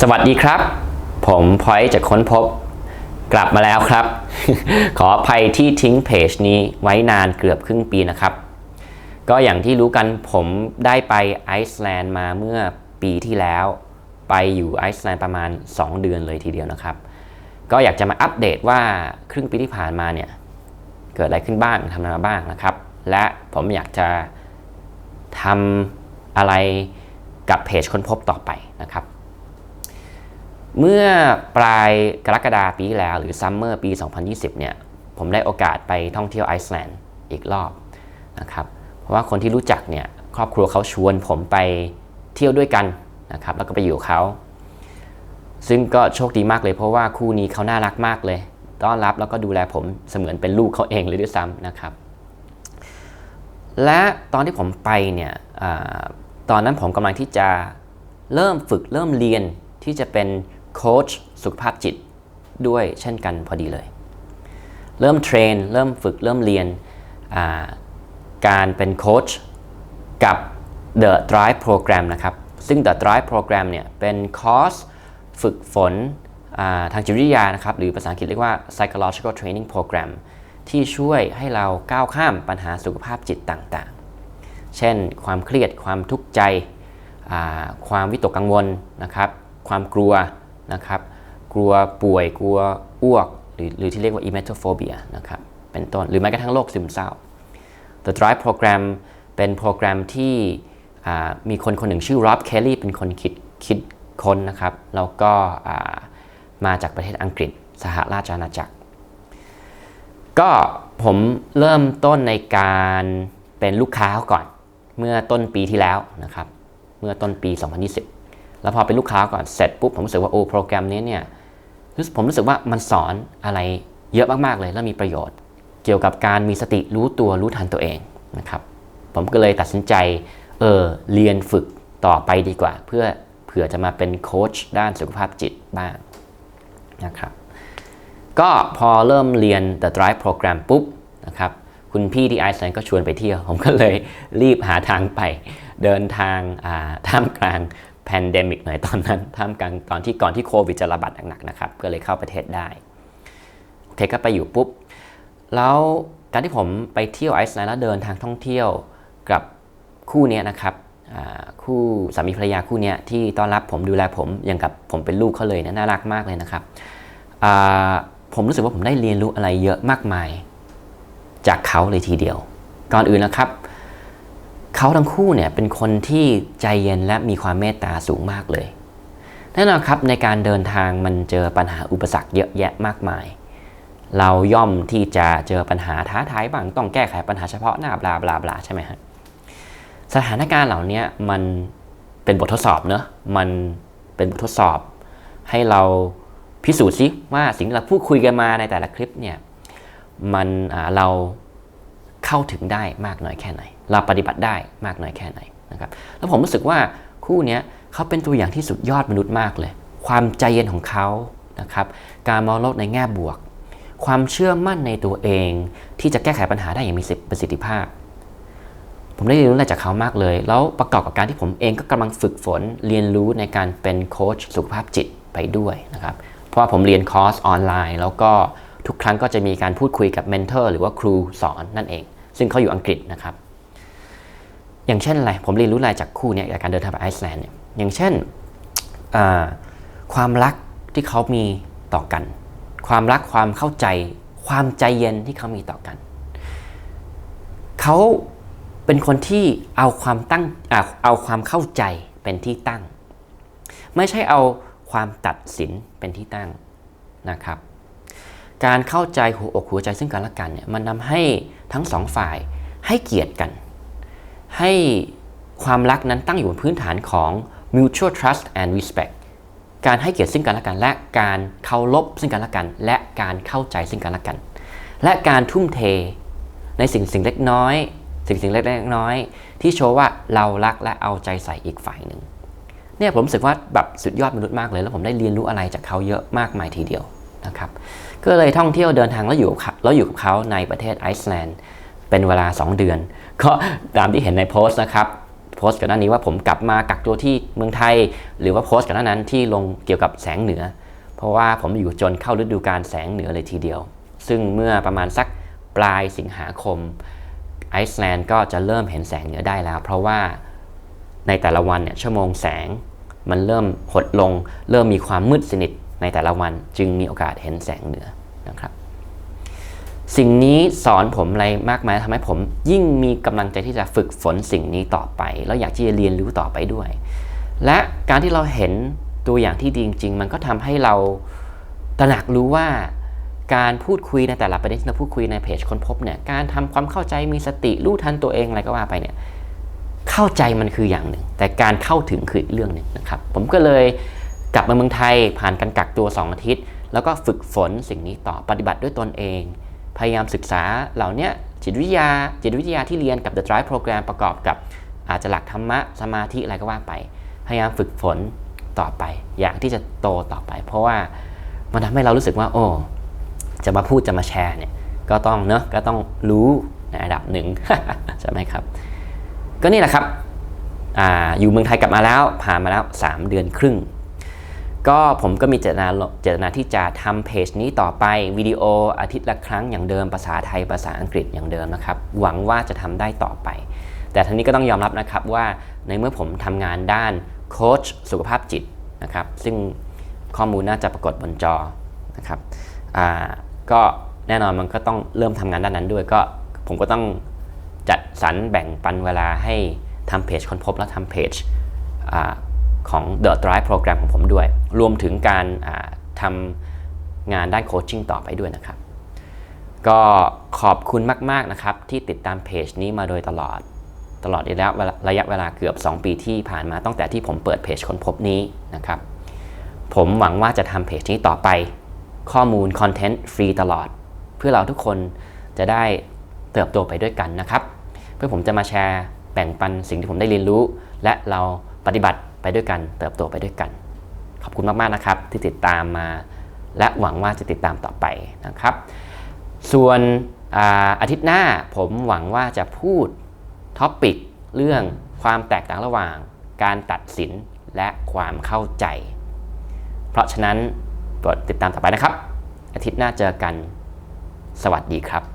สวัสดีครับ ผมพอยจากค้นพบ กลับมาแล้วครับ ขออภัยที่ทิ้งเพจนี้ไว้นานเกือบครึ่งปีนะครับ ก็อย่างที่รู้กันผมได้ไปไอซ์แลนด์มาเมื่อปีที่แล้ว ไปอยู่ไอซ์แลนด์ประมาณ 2 เดือนเลยทีเดียวนะครับ ก็อยากจะมาอัปเดตว่าครึ่งปีที่ผ่านมาเนี่ย เกิดอะไรขึ้นบ้างทำอะไรมาบ้างนะครับ และผมอยากจะทำอะไรกับเพจค้นพบต่อไปนะครับ เมื่อปลายกรกฎาปีแล้ว หรือซัมเมอร์ปี 2020 เนี่ย ผมได้โอกาสไปท่องเที่ยวไอซ์แลนด์อีกรอบนะครับ เพราะว่าคนที่รู้จักเนี่ยครอบครัวเขาชวนผมไปเที่ยวด้วยกันนะครับ แล้วก็ไปอยู่เขาซึ่งก็โชคดีมากเลยเพราะว่าคู่นี้เขาน่ารักมากเลย ต้อนรับแล้วก็ดูแลผมเสมือนเป็นลูกเขาเองเลยด้วยซ้ำนะครับ และตอนที่ผมไปเนี่ยอตอนนั้นผมกำลังที่จะเริ่มฝึกเริ่มเรียนที่จะเป็น โค้ชสุขภาพจิตด้วยเช่นกันพอดีเลย เริ่มเทรน เริ่มฝึกเริ่มเรียนการเป็นโค้ชกับ The Drive Program นะครับ ซึ่ง The Drive Program เนี่ยเป็นคอร์สฝึกฝนาทางจิตวิทยานะครับ หรือภาษาอังกฤษเรียกว่า Psychological Training Program ที่ช่วยให้เราก้าวข้ามปัญหาสุขภาพจิตต่างๆ เช่น ความเครียด ความทุกข์ใจ ความวิตกกังวลนะครับ ความกลัว นะครับ กลัวป่วยกลัวอ้วก หรือหรือที่เรียกว่า emetophobia นะครับ เป็นต้น หรือแม้กระทั่งโรคซึมเศร้า The Drive Program เป็นโปรแกรมที่มีคนคนหนึ่งชื่อ Rob Kelly เป็นคนคิดคิดค้นนะครับ แล้วก็มาจากประเทศอังกฤษ สหราชอาณาจักร ก็ผมเริ่มต้นในการเป็นลูกค้าเขาก่อน เมื่อต้นปีที่แล้วนะครับ เมื่อต้นปี 2020 แล้วพอเป็นลูกค้าก่อนเสร็จปุ๊บผมรู้สึกว่าโอ้โปรแกรมนี้เนี่ยผมรู้สึกว่ามันสอนอะไรเยอะมากๆเลย และมีประโยชน์ เกี่ยวกับการมีสติรู้ตัวรู้ทันตัวเองนะครับ ผมก็เลยตัดสินใจเออเรียนฝึกต่อไปดีกว่า เพื่อเผื่อจะมาเป็นโค้ชด้านสุขภาพจิตบ้างนะครับก็พอเริ่มเรียน The Drive Program ปุ๊บนะครับคุณพี่ที่ไอซ์แลนก็ชวนไปเที่ยว ผมก็เลยรีบหาทางไปเดินทางท่ามกลาง แพนเดมิกหน่อยตอนนั้นท่ามกลางตอนที่ก่อนที่โควิดจะระบาดหนักๆนะครับก็เลยเข้าประเทศได้โอเคก็ไปอยู่ปุ๊บ แล้วการที่ผมไปเที่ยวไอซ์แลนด์แล้วเดินทางท่องเที่ยวกับคู่นี้นะครับคู่สามีภรรยาคู่นี้ที่ต้อนรับผมดูแลผมอย่างกับผมเป็นลูกเขาเลยนะน่ารักมากเลยนะครับผมรู้สึกว่าผมได้เรียนรู้อะไรเยอะมากมาย จากเขาเลยทีเดียว ก่อนอื่นนะครับ เขาทั้งคู่เนี่ยเป็นคนที่ใจเย็นและมีความเมตตาสูงมากเลยแน่นอนครับในการเดินทางมันเจอปัญหาอุปสรรคเยอะแยะมากมาย เราย่อมที่จะเจอปัญหาท้าทายบ้างต้องแก้ไขปัญหาเฉพาะหน้าบลาบลาบลาใช่ไหมฮะสถานการณ์เหล่านี้มันเป็นบททดสอบเนอะมันเป็นบททดสอบ ให้เราพิสูจน์ซิว่าสิ่งที่เราพูดคุยกันมาในแต่ละคลิปเนี่ยมันเรา เข้าถึงได้มากน้อยแค่ไหน เราปฏิบัติได้มากน้อยแค่ไหนนะครับแล้วผมรู้สึกว่าคู่นี้เขาเป็นตัวอย่างที่สุดยอดมนุษย์มากเลย ความใจเย็นของเขานะครับการมองโลกในแง่บวก ความเชื่อมั่นในตัวเอง ที่จะแก้ไขปัญหาได้อย่างมีประสิทธิภาพ ผมได้เรียนรู้อะไรจากเขามากเลย แล้วประกอบกับการที่ผมเองก็กำลังฝึกฝนเรียนรู้ในการเป็นโค้ชสุขภาพจิตไปด้วยนะครับเพราะว่าผมเรียนคอร์สออนไลน์ แล้วก็ทุกครั้งก็จะมีการพูดคุยกับเมนเทอร์หรือว่าครูสอนนั่นเอง ซึ่งเขาอยู่อังกฤษนะครับ อย่างเช่นอะไร ผมเรียนรู้อะไรจากคู่เนี้จากการเดินทางไปไอซ์แลนด์เนี่ยอย่างเช่นความรักที่เขามีต่อกัน ความรักความเข้าใจ ความใจเย็นที่เขามีต่อกัน เขาเป็นคนที่เอาความตั้งอเอาความเข้าใจเป็นที่ตั้ง ไม่ใช่เอาความตัดสินเป็นที่ตั้งนะครับ การเข้าใจหัวอกหัวใจซึ่งกันและกันเนี่ยมันทำให้ทั้งสองฝ่ายให้เกียรติกัน ให้ความรักนั้นตั้งอยู่บนพื้นฐานของ mutual trust and respect การให้เกียรติซึ่งกันและกัน และการเคารพซึ่งกันและกัน และการเข้าใจซึ่งกันและกัน และการทุ่มเทในสิ่งสิ่งเล็กน้อย สิ่งสิ่งเล็กน้อย ที่โชว์ว่าเรารักและเอาใจใส่อีกฝ่ายหนึ่งเนี่ยผมรู้สึกว่าแบบสุดยอดมนุษย์มากเลย แล้วผมได้เรียนรู้อะไรจากเขาเยอะมากมายทีเดียว นะครับก็เลยท่องเที่ยวเดินทางแล้วอยู่กับเขาแล้วอยู่กับเขาในประเทศไอซ์แลนด์เป็นเวลา 2 เดือน ก็ตามที่เห็นในโพสต์นะครับผสต์ก่อนหน้านี้ว่าผมกลับมากักตัวที่เมืองไทย หรือว่าโพสต์ก่อนหน้านั้นที่ลงเกี่ยวกับแสงเหนือ เพราะว่าผมอยู่จนเข้าฤดูการแสงเหนือเลยทีเดียว ซึ่งเมื่อประมาณสักปลายสิงหาคมไอซ์แลนด์ก็จะเริ่มเห็นแสงเหนือได้แล้ว เพราะว่าในแต่ละวันเนี่ยชั่วโมงแสงมันเริ่มหดลง เริ่มมีความมืดสนิท ในแต่ละวันจึงมีโอกาสเห็นแสงเหนือนะครับ สิ่งนี้สอนผมอะไรมากมายทำให้ผมยิ่งมีกำลังใจที่จะฝึกฝนสิ่งนี้ต่อไป แล้วอยากที่จะเรียนรู้ต่อไปด้วย และการที่เราเห็นตัวอย่างที่ดีจริง ๆ มันก็ทำให้เราตระหนักรู้ว่าการพูดคุยในแต่ละประเด็นที่เราพูดคุยในเพจค้นพบเนี่ยการทำความเข้าใจมีสติรู้ทันตัวเองอะไรก็ว่าไปเนี่ยเข้าใจมันคืออย่างหนึ่ง แต่การเข้าถึงคืออีกเรื่องหนึ่งนะครับ ผมก็เลย กลับมาเมืองไทยผ่านการกักตัว 2 อาทิตย์ แล้วก็ฝึกฝนสิ่งนี้ต่อปฏิบัติด้วยตนเอง พยายามศึกษาเหล่านี้จิตวิทยา จิตวิทยาที่เรียนกับ The Drive Program ประกอบกับอาจจะหลักธรรมะสมาธิอะไรก็ว่าไป พยายามฝึกฝนต่อไป อย่างที่จะโตต่อไป เพราะว่ามันทำให้เรารู้สึกว่า โอ้จะมาพูดจะมาแชร์เนี่ยก็ต้องเนอะก็ต้องรู้ในระดับหนึ่งใช่ไหมครับ ก็นี่แหละครับออยู่เมืองไทยกลับมาแล้วผ่านมาแล้ว 3 เดือนครึ่ง ก็ผมก็มีเจตนาเจตนาที่จะทำเพจนี้ต่อไปวิดีโออาทิตย์ละครั้งอย่างเดิมภาษาไทยภาษาอังกฤษอย่างเดิมนะครับ หวังว่าจะทำได้ต่อไป แต่ทั้งนี้ก็ต้องยอมรับนะครับว่าในเมื่อผมทำงานด้านโค้ชสุขภาพจิตนะครับซึ่งข้อมูลน่าจะปรากฏบนจอนะครับก็แน่นอนมันก็ต้องเริ่มทำงานด้านนั้นด้วยก็ผมก็ต้องจัดสรรแบ่งปันเวลาให้ทำเพจคนพบและทำเพจ ของ The Drive Program ของผมด้วย รวมถึงการทำงานด้านโคชชิ่งต่อไปด้วยนะครับ ก็ขอบคุณมาก ๆ นะครับ ที่ติดตามเพจนี้มาโดยตลอด ตลอดระยะเวลาระยะเวลาเกือบ 2 ปีที่ผ่านมาตั้งแต่ที่ผมเปิดเพจค้นพบนี้นะครับ ผมหวังว่าจะทำเพจนี้ต่อไป ข้อมูลคอนเทนต์ฟรีตลอด เพื่อเราทุกคนจะได้เติบโตไปด้วยกันนะครับ เพื่อผมจะมาแชร์แบ่งปันสิ่งที่ผมได้เรียนรู้ และเราปฏิบัติ ไปด้วยกัน เติบโตไปด้วยกัน ขอบคุณมากๆนะครับ ที่ติดตามมา และหวังว่าจะติดตามต่อไปนะครับ ส่วนอาอาทิตย์หน้าผมหวังว่าจะพูดท็อปิกเรื่องความแตกต่างระหว่าง การตัดสินและความเข้าใจ เพราะฉะนั้นโปรดติดตามต่อไปนะครับ อาทิตย์หน้าเจอกัน สวัสดีครับ